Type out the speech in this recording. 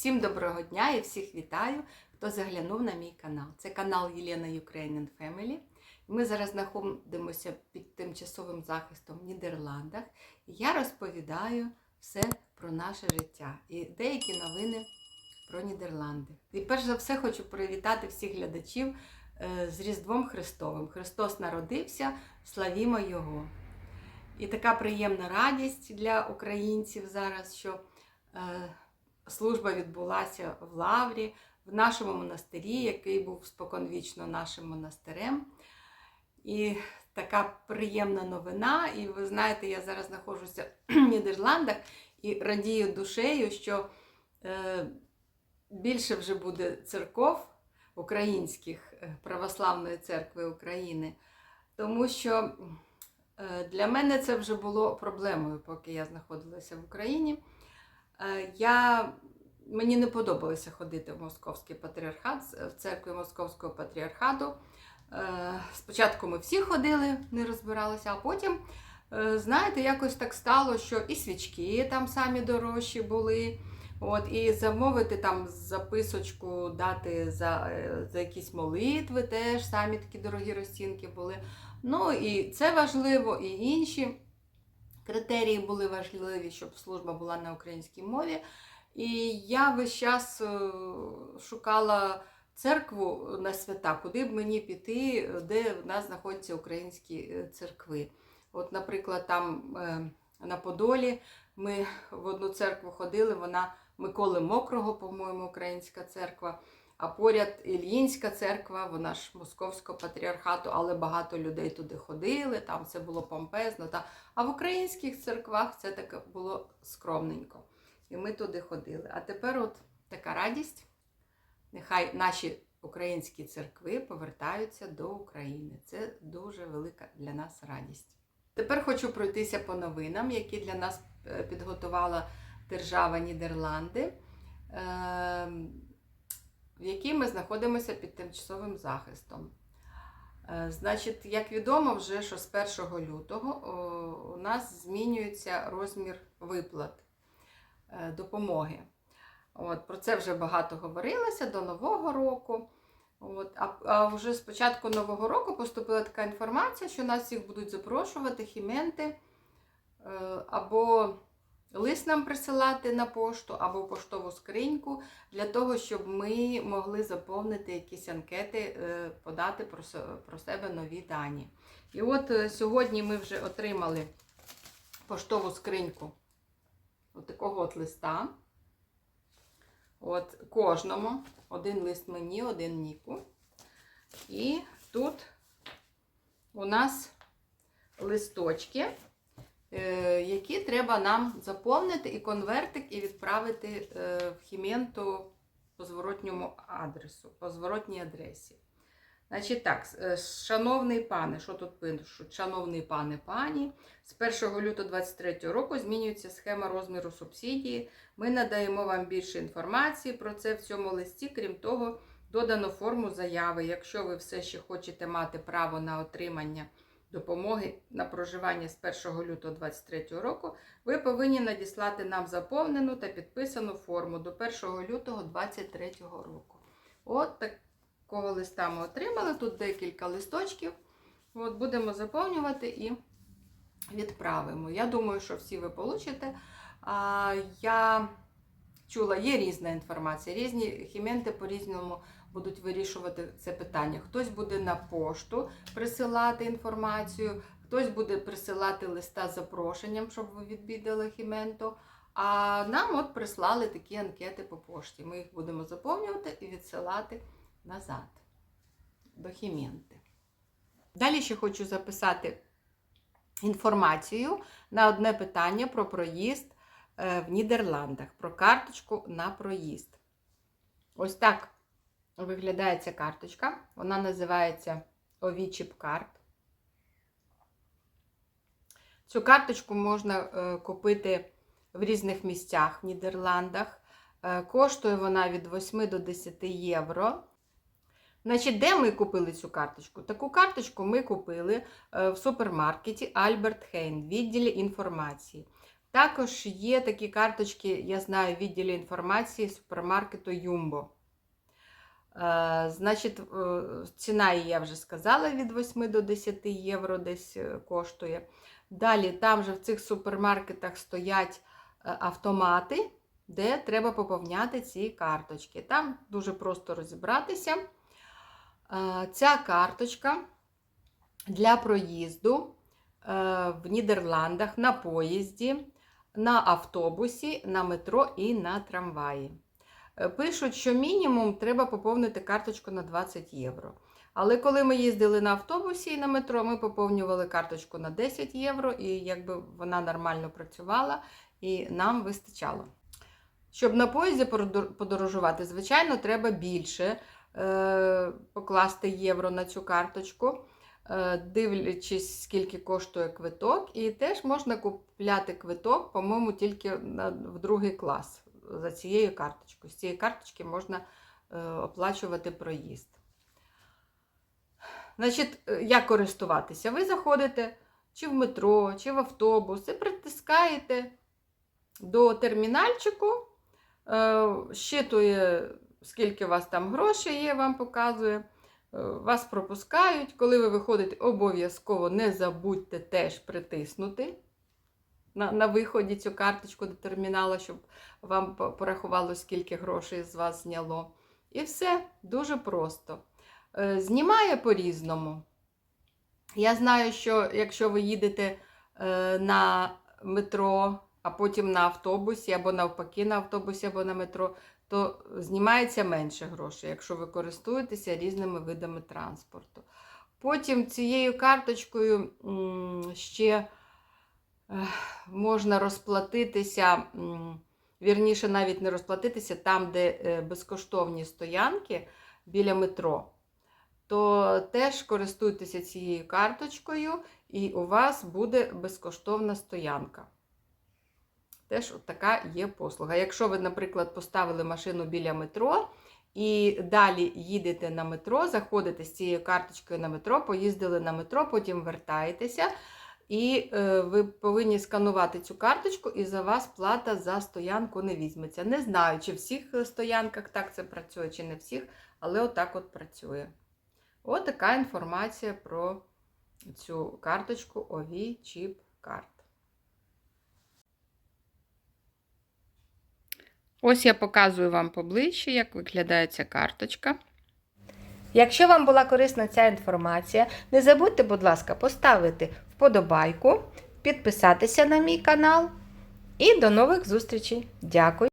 Всім доброго дня і всіх вітаю, хто заглянув на мій канал. Це канал Єлена Ukrainian Family. Ми зараз знаходимося під тимчасовим захистом в Нідерландах. І я розповідаю все про наше життя і деякі новини про Нідерланди. І перш за все хочу привітати всіх глядачів е, з Різдвом Христовим. Христос народився, славімо Його. І така приємна радість для українців зараз, що е, служба відбулася в Лаврі, в нашому монастирі, який був споконвічно нашим монастирем. І така приємна новина. І ви знаєте, я зараз знаходжуся в Нідерландах і радію душею, що е, більше вже буде церков українських е, Православної церкви України, тому що е, для мене це вже було проблемою, поки я знаходилася в Україні. Е, Я, мені не подобалося ходити в Московський патріархат, в церкві Московського патріархату. Е, Спочатку ми всі ходили, не розбиралися, а потім, е, знаєте, якось так стало, що і свічки там самі дорожчі були. От, і замовити там записочку, дати за, за якісь молитви, теж самі такі дорогі розцінки були. Ну і це важливо, і інші критерії були важливі, щоб служба була на українській мові. І я весь час е, шукала церкву на свята, куди б мені піти, де в нас знаходяться українські е, церкви. От, наприклад, там е, на Подолі ми в одну церкву ходили, вона Миколи Мокрого, по-моєму, українська церква. А поряд Ільїнська церква, вона ж московського патріархату, але багато людей туди ходили, там все було помпезно. Та... А в українських церквах це таке було скромненько. І ми туди ходили. А тепер от така радість. Нехай наші українські церкви повертаються до України. Це дуже велика для нас радість. Тепер хочу пройтися по новинам, які для нас е, підготувала держава Нідерланди. В якій ми знаходимося під тимчасовим захистом. Е, Значить, як відомо, вже що з 1 лютого у нас змінюється розмір виплат е, допомоги. От, Про це вже багато говорилося до Нового року. От, а, а вже з початку Нового року поступила така інформація, що нас всіх будуть запрошувати хіменти е, або лист нам присилати на пошту або поштову скриньку для того, щоб ми могли заповнити якісь анкети, е, подати про себе нові дані. І от е, сьогодні ми вже отримали поштову скриньку от такого от листа. От кожному один лист мені, один Ніку. І тут у нас листочки які треба нам заповнити і конвертик, і відправити е, в Хіменту по зворотньому адресу, по зворотній адресі. Значить так, е, шановний пане, що тут пишуть? Шановний пане пані, з 1 лютого 2023 року змінюється схема розміру субсидії. Ми надаємо вам більше інформації про це в цьому листі. Крім того, додано форму заяви. Якщо ви все ще хочете мати право на отримання допомоги на проживання з 1 лютого 2023 року, ви повинні надіслати нам заповнену та підписану форму до 1 лютого 2023 року. От такого листа ми отримали. Тут декілька листочків. От Будемо заповнювати і відправимо. Я думаю, що всі ви получите. А, я чула, є різна інформація, різні хіменти по-різному будуть вирішувати це питання. Хтось буде на пошту присилати інформацію, хтось буде присилати листа з запрошенням, щоб ви відвідали хіменто. А нам от прислали такі анкети по пошті. Ми їх будемо заповнювати і відсилати назад до хіменти. Далі ще хочу записати інформацію на одне питання про проїзд в Нідерландах, про карточку на проїзд. Ось так виглядає ця карточка. Вона називається Овічіп карт. Цю карточку можна е, купити в різних місцях в Нідерландах. Е, Коштує вона від 8 до 10 євро. Значить, де ми купили цю карточку? Таку карточку ми купили е, в супермаркеті Альберт Хейн, відділі інформації. Також є такі карточки, я знаю, відділі інформації супермаркету Юмбо. Е, Значить, е, ціна її я вже сказала від 8 до 10 євро десь е, коштує. Далі там же в цих супермаркетах стоять автомати, де треба поповняти ці карточки. Там дуже просто розібратися. Ця карточка для проїзду в Нідерландах на поїзді, на автобусі, на метро і на трамваї. Е, Пишуть, що мінімум треба поповнити карточку на 20 євро. Але коли ми їздили на автобусі і на метро, ми поповнювали карточку на 10 євро, і якби вона нормально працювала, і нам вистачало. Щоб на поїзді подорожувати, звичайно, треба більше е, покласти євро на цю карточку, дивлячись, скільки коштує квиток. І теж можна купляти квиток, по-моєму, тільки в другий клас за цією карточкою. З цієї карточки можна е, оплачувати проїзд. Значить, е, як користуватися? Ви заходите чи в метро, чи в автобус і притискаєте до термінальчику, е, щитує, скільки у вас там грошей є, вам показує. Вас пропускають. Коли ви виходите, обов'язково не забудьте теж притиснути на, на виході цю карточку до термінала, щоб вам порахувало, скільки грошей з вас зняло. І все дуже просто. Е, Знімає по-різному. Я знаю, що якщо ви їдете е, на метро, а потім на автобусі, або навпаки на автобусі, або на метро, то знімається менше грошей, якщо ви користуєтеся різними видами транспорту. Потім цією карточкою ще е, можна розплатитися, вірніше, навіть не розплатитися там, де е, безкоштовні стоянки біля метро то теж користуйтеся цією карточкою, і у вас буде безкоштовна стоянка. Теж от така є послуга. Якщо ви, наприклад, поставили машину біля метро і далі їдете на метро, заходите з цією карточкою на метро, поїздили на метро, потім вертаєтеся, і е, ви повинні сканувати цю карточку, і за вас плата за стоянку не візьметься. Не знаю, чи в всіх е, стоянках так це працює, чи не всіх, але отак от працює. Ось така інформація про цю карточку OV Chip Card. Ось я показую вам поближче, як виглядає ця карточка. Якщо вам була корисна ця інформація, не забудьте, будь ласка, поставити вподобайку, підписатися на мій канал. І до нових зустрічей. Дякую!